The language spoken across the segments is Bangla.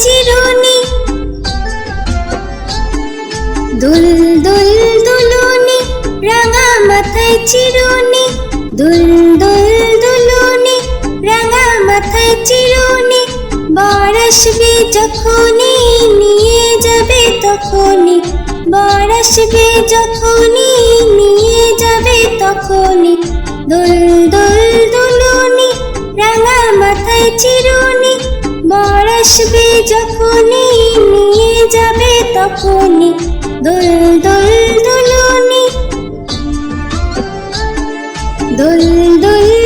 চিরুনি। দুল দুল দুলুনি, রাঙা মাথায় চিরুনি। দুল দুল দুলুনি, রাঙা মাথায় চিরুনি। বর যখনই, নিয়ে যাবে তখনই। বর যখনই, নিয়ে যাবে তখনই। দুল দুল দুলুনি, রাঙা মাথায় চিরুনি। বর যখনই নিয়ে যাবে তখনই দুল দুল দুলুনি। দুল দুল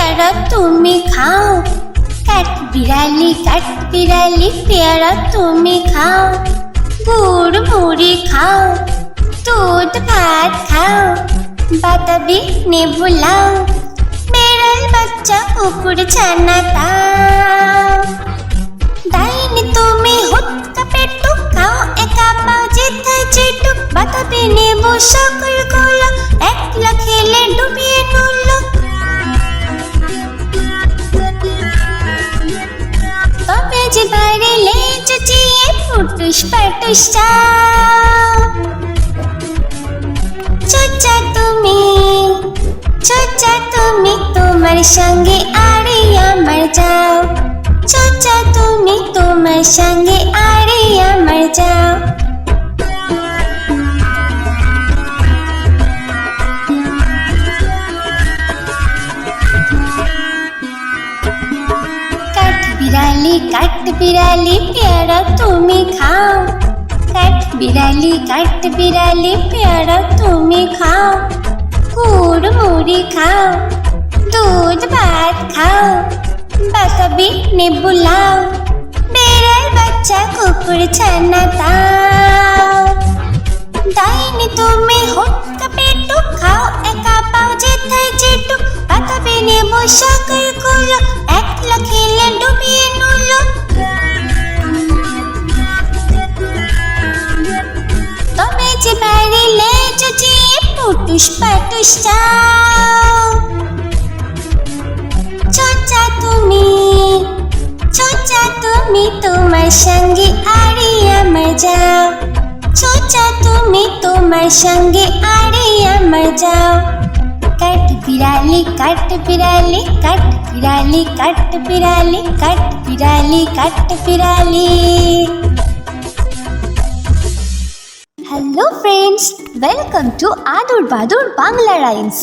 পেয়ারা তুমি খাও। কাট বিড়ালি কাট বিড়ালি পেয়ারা তুমি খাও। গুড় মুড়ি খাও, দুধ ভাত খাও, বাতাবি নেবু লাও। বেড়াল বাচ্চা, কুকুর, ছানা তাও। তুমি হুৎকা পেটু খাও, একা পাও যেথায় যেটু। বাতাবি নেবু, সকলগুলো একলা খেলে ডুবিয়ে নুলো বাইরে চুচিয়ে চিয়ে ফুটুস পাটুস চোচা তুমি চোচা তুমি তোমার সঙ্গে আরে আমার যাও। চোচা তুমি তোমার সঙ্গে কাঠ বিড়ালি পেয়ারা তুমি খাও। কাঠ বিড়ালি কাঠ বিড়ালি পেয়ারা তুমি খাও। গুড়, মুড়ি খাও, দুধ, ভাত খাও, বাতাবি, নেবু লাও বাচ্চা, কুকুর, ছানা তাও ডাইনি, তুমি হুটকা পেটু খাও, একা পাও যেথায় যেটু। বাতাবি, নেবু সকলগুলো একলা খেলে ডুবিয়ে সঙ্গে আরে আমার যাও কাট বিড়ালি কাট বিড়ালি কাট বিড়ালি কাট বিড়ালি কাট বিড়ালি কাট বিড়ালি hello friends welcome to Adur Badur Bangla rhymes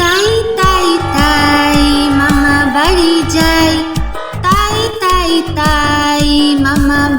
তাই তাই তাই মামা বাড়ি যাই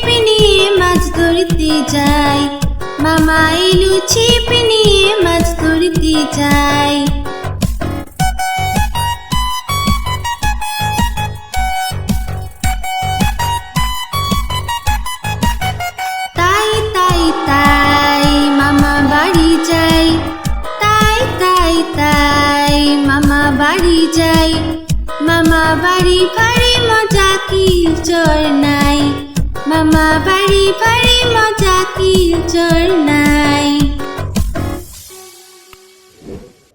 ছিপ নিয়ে মাছ ধরতে যাই। মামা এলু ছিপ মাছ ধরতে যায় তাই তাই তাই মামা বাড়ি যাই। তাই তাই তাই মামা বাড়ি যাই। মামা বাড়ি মজা কি জোর নাই। মামা বাড়ি ভারী মজা নাই।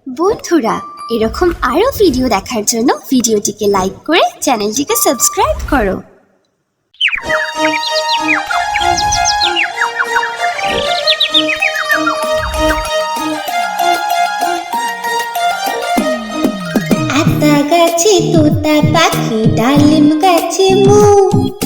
বন্ধুরা, এরকম আরও ভিডিও দেখার জন্য ভিডিওটিকে লাইক করে চ্যানেলটিকে সাবস্ক্রাইব করো। আতা গাছে, তোতা পাখি, ডালিম গাছে, মু। আতা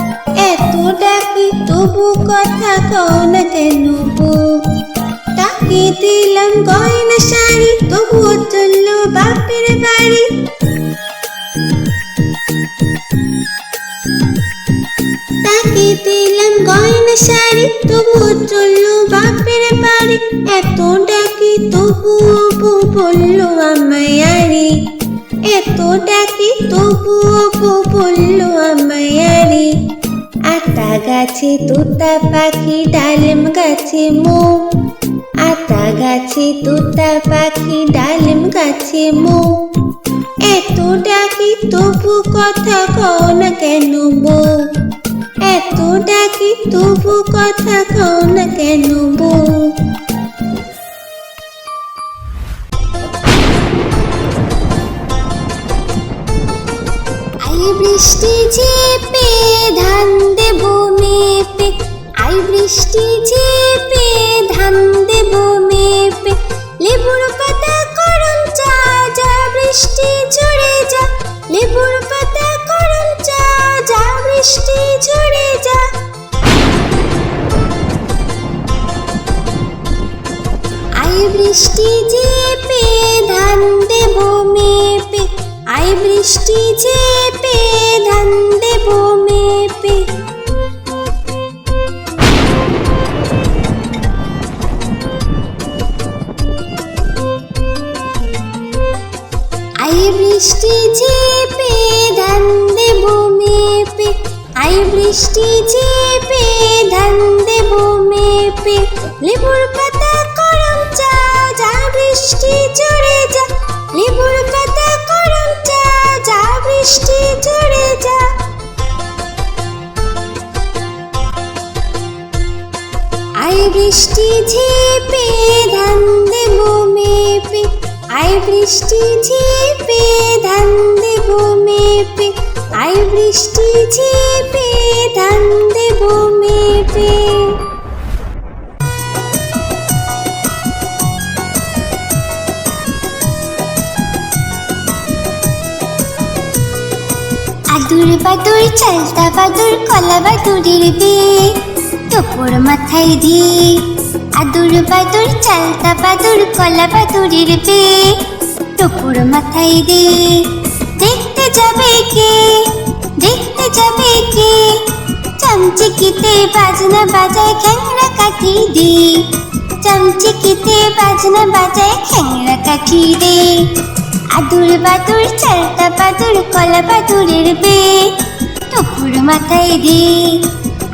এত ডাকি তবু কথা কও না কেন তাকে দিলাম গয়না শাড়ি বাপের বাড়ি। তাকে দিলাম গয়না শাড়ি, তবুও চলল বাপের বাড়ি। এত ডাকি তবুও বউ বলল, আমায় আরে এত ডাকি তবুও বউ বলল, আমায় আরে আতা গাছে তোতা পাখি, ডালিম গাছে মো। আতা গাছে তোতা পাখি, ডালিম গাছে মো। এত ডাকি তবু কথা কও না কেন বো? এত ডাকি তবু কথা কও না কেন বউ বৃষ্টি ঝেপে ধান দেব মেপে। আই বৃষ্টি ঝেপে ধান দেব মেপে। লেবুর বৃষ্টি ঝেপে ধান দেব মেপে। আই বৃষ্টি ঝেপে ধান দেব মেপে। আই বৃষ্টি ঝেপে ধান দেব মেপে। লেবুর পাতা করম চা যা বৃষ্টি ঝরে যা লেবুর পাতা বৃষ্টি ঝেপে ধান দেব মেপে। আই বৃষ্টি ঝেপে ধান দেব মেপে। আই বৃষ্টি ঝেপে ধান দেব মেপে। আদুর বাদুর, চালতা বাদুর, কলা বাদুরের বিয়ে। টুপুর মাথায় দিয়ে আদুর বাদুর, চালতা বাদুর, কলা বাদুরের বিয়ে টুপুর মাথায় দিয়ে দেখতে যাবে কে? দেখতে যাবে কে? চামচিকিতে বাজনা বাজায় খ্যাংরা কাঠি দি। চামচিকিতে বাজনা বাজায় খ্যাংরা কাঠি দে। আদুর বাদুর, চালতা বাদুর, কলা বাদুরের বে টুপুর মাথায় দে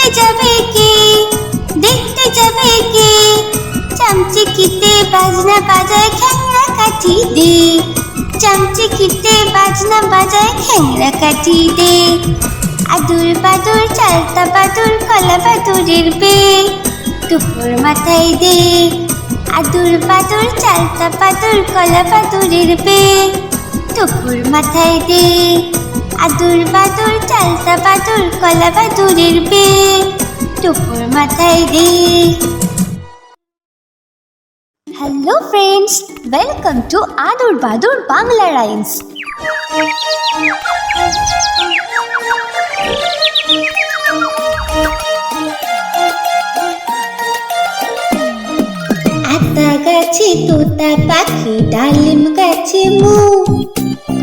দেখতে যাবে কে? দেখতে যাবে কে? চামচিকিতে বাজনা বাজায় খ্যাংরা কাঠি দে। চামচিকিতে বাজনা বাজায় খ্যাংরা কাঠি দে। আদুর বাদুর, চালতা বাদুর, কলা বাদুরের বে। দুপুর মাথায় দে। আদুর বাদুর, চালতা বাদুর, কলা বাদুরের বে। দুপুর মাথায় দে। আদুর বাদুর চালতা বাদুর কলা বাদুরের বে দুপুর মাথায় দে hello friends, welcome to Adur Badur Bangla rhymes. আতা গাছে, তোতা পাখি, ডালিম গাছে, মু।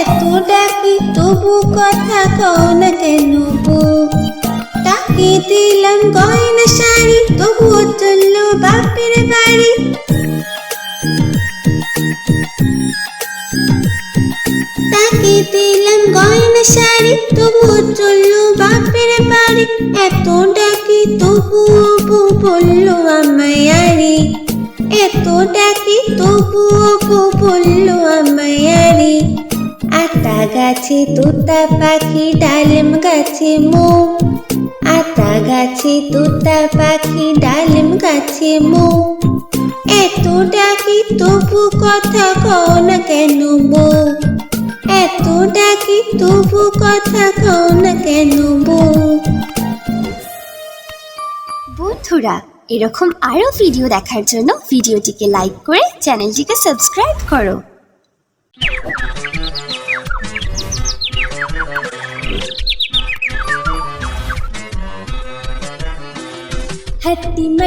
এত ডাকি, তবু কথা কও না কেন তাকে দিলাম গয়না শাড়ি, তবুও চলল বাপের বাড়ি। তাকে দিলাম গয়না শাড়ি, তবুও চলল বাপের বাড়ি। এত ডাকি, তবুও বলল আমায় এত ডাকি, তবুও বলল আমায় আরে। আতা গাছে তোতা পাখি, ডালিম গাছে মো। আতা গাছে তোতা পাখি, ডালিম গাছে মো। এত ডাকি তবু কথা কও না কেন বউ এত ডাকি তবু কথা কও না কেন বউ বন্ধুরা, এরকম আরও ভিডিও দেখার জন্য ভিডিওটিকে লাইক করে চ্যানেলটিকে সাবস্ক্রাইব করো।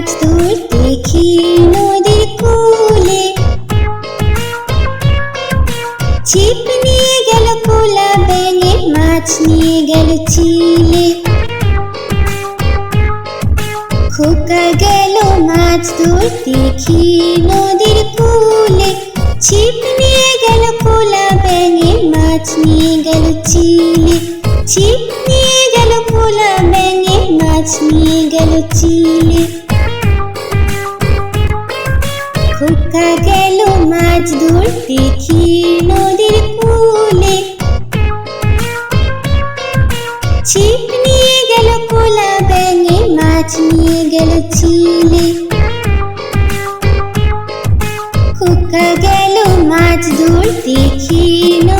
মাছ ধরতে দেখি নদীর কূলে। ছিপ নিয়ে গেল কোলা ব্যাঙে, মাছ নিয়ে গেল চিলে। খোকা গেল মাছ ধরতে, দেখি নদীর কূলে। ছিপ নিয়ে গেল কোলা ব্যাঙে, মাছ নিয়ে গেল চিলে। ছিপ নিয়ে গেল কোলা ব্যাঙে, মাছ নিয়ে গেল চিলে। খোকা গেল মাছ ধরতে দেখি নদীর কূলে। ছিপ নিয়ে গেল কোলা ব্যাঙে, মাছ নিয়ে গেল চিলে। খোকা গেল মাছ ধরতে দেখি নদী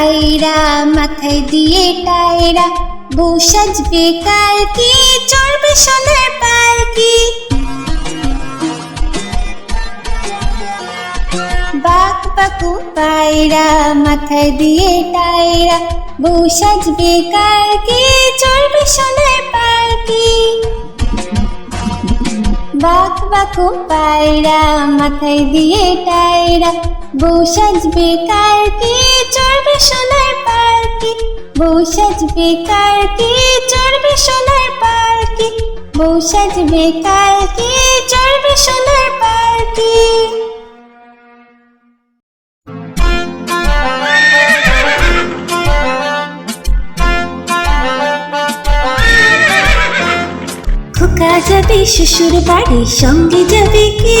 পায়রা মাথায় দিয়ে টায়রা বউ সাজবে কালকে, চড়বে সোনার পালকি। বাক বাকু পায়রা, মাথায় দিয়ে টায়রা বউ সাজবে কালকে, চড়বে সোনার পালকি। বাক বাকু পায়রা, মাথায় দিয়ে টায়রা বউ সাজবে কালকে চড়বে সোনার পালকি বউ সাজবে কালকে চড়বে সোনার পালকি বউ সাজবে কালকে চড়বে সোনার পালকি খোকা যাবে, শ্বশুর বাড়ি সঙ্গে যাবে কে?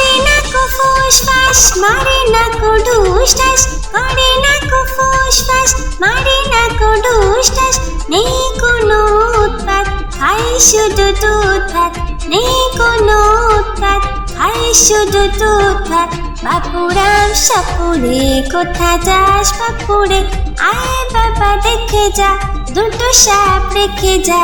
না কো ফুস ফাস মারে না কো ঢুস ঠাস করে না কো ফুস ফাস মারে না কো ঢুস ঠাস নেই কোনো উৎপাত খাই শুধু দুধ ভাত নেই কোনো উৎপাত খাই শুধু দুধ ভাত বাপুরাম সাপুরে কোথা যাস বাপুরে, আয় বাবা দেখে যা, দুটো সাপ রেখে যা।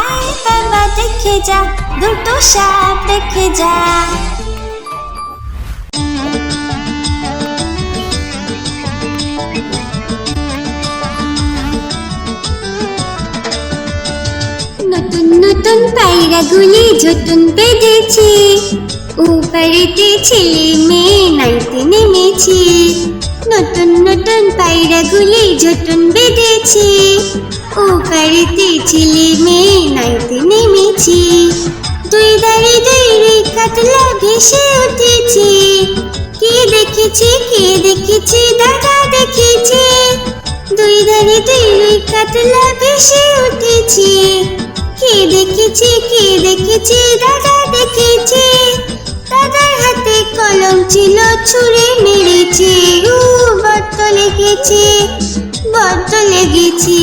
আয় বাবা দেখে যা দুটো সাপ রেখে যা নতুন নতুন পায়রাগুলি ঝুটুন বেঁধেছে উপরেতে ছেলে মেয়ে নাইতে নেমেছে, নতুন নতুন পায়রাগুলি ঝুটুন বেঁধেছে উপরেতে ছেলে মেয়ে নাইতে নেমেছে। দুই দাঁড়ি দুই রে কাতলা ভেসে উঠেছে। কে দেখেছে কে দেখেছে, দাদা দেখেছে। দুই ধারে দুই রুই কাতলা ভেসে উঠেছে। কে দেখেছে কে দেখেছে, দাদা দেখেছে। দাদার হাতে কলম ছিল, ছুঁড়ে মেরেছে। উ বড্ড লেগেছে বড্ড লেগেছে।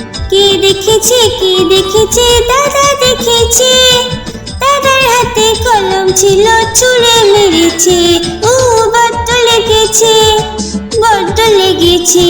কে দেখেছে কে দেখেছে? দাদা দেখেছে। দাদার হাতে কলম ছিল ছুঁড়ে মেরেছে। ও বড্ড লেগেছে বড্ড লেগেছে।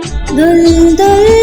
দোল দোল